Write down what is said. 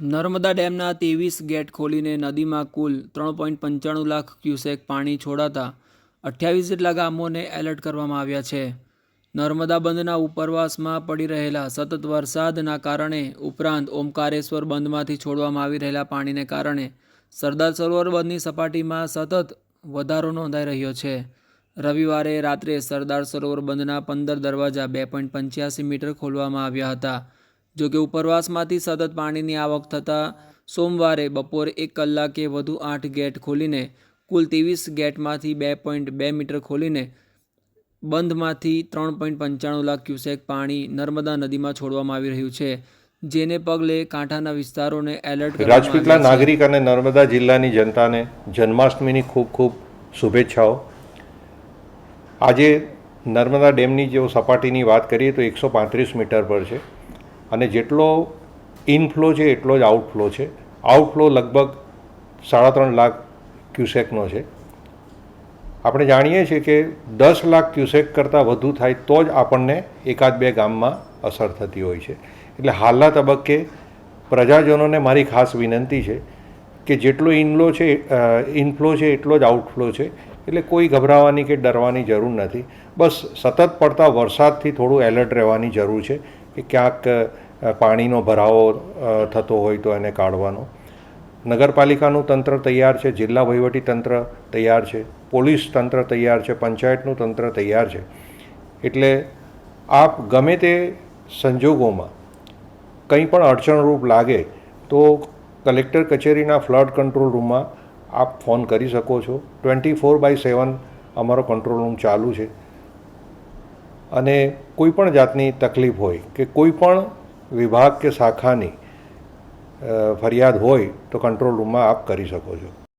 નર્મદા ડેમના ત્રેવીસ ગેટ ખોલીને નદીમાં કુલ ત્રણ પોઈન્ટ પંચાણું લાખ ક્યુસેક પાણી છોડાતા અઠ્યાવીસ જેટલા ગામોને એલર્ટ કરવામાં આવ્યા છે. નર્મદા બંધના ઉપરવાસમાં પડી રહેલા સતત વરસાદના કારણે ઉપરાંત ઓમકારેશ્વર બંધમાંથી છોડવામાં આવી રહેલા પાણીને કારણે સરદાર સરોવર બંધની સપાટીમાં સતત વધારો નોંધાઈ રહ્યો છે. રવિવારે રાત્રે સરદાર સરોવર બંધના પંદર દરવાજા બે પોઈન્ટ પંચ્યાસી મીટર ખોલવામાં આવ્યા હતા. જો કે ઉપરવાસમાંથી સતત પાણીની આવક થતાં સોમવારે બપોરે એક કલાકે વધુ આઠ ગેટ ખોલીને કુલ ત્રેવીસ ગેટમાંથી બે પોઈન્ટ બે મીટર ખોલીને બંધમાંથી ત્રણ પોઈન્ટ પંચાણું લાખ ક્યુસેક પાણી નર્મદા નદીમાં છોડવામાં આવી રહ્યું છે જેને પગલે કાંઠાના વિસ્તારોને એલર્ટ રાજપીપળા નાગરિક અને નર્મદા જિલ્લાની જનતાને જન્માષ્ટમીની ખૂબ ખૂબ શુભેચ્છાઓ. આજે નર્મદા ડેમની જો સપાટીની વાત કરીએ તો એકસો પાંત્રીસ મીટર પર છે. અને જેટલો ઇનફ્લો છે, એટલો જ આઉટફ્લો છે. આઉટફ્લો લગભગ સાડા ત્રણ લાખ ક્યુસેકનો છે. આપણે જાણીએ છીએ કે દસ લાખ ક્યુસેક કરતાં વધુ થાય તો જ આપણને એકાદ બે ગામમાં અસર થતી હોય છે. એટલે હાલના તબક્કે પ્રજાજનોને મારી ખાસ વિનંતી છે કે જેટલો ઇનલો છે ઇનફ્લો છે, એટલો જ આઉટફ્લો છે. એટલે કોઈ ગભરાવાની કે ડરવાની જરૂર નથી. બસ સતત પડતા વરસાદથી થોડું એલર્ટ રહેવાની જરૂર છે. ક્યાંક પાણીનો ભરાવો થતો હોય તો એને કાઢવાનો. નગરપાલિકાનું તંત્ર તૈયાર છે, જિલ્લા વહીવટી તંત્ર તૈયાર છે, પોલીસ તંત્ર તૈયાર છે, પંચાયતનું તંત્ર તૈયાર છે. એટલે આપ ગમે તે સંજોગોમાં કંઈ પણ અડચણરૂપ લાગે તો કલેક્ટર કચેરીના ફ્લડ કંટ્રોલ રૂમમાં આપ ફોન કરી શકો છો. ટ્વેન્ટી ફોર બાય સેવન અમારો કંટ્રોલ રૂમ ચાલુ છે. અને કોઈ પણ જાતની તકલીફ હોય કે કોઈ પણ વિભાગ કે શાખાની ફરિયાદ હોય તો કંટ્રોલ રૂમમાં આપ કરી શકો છો.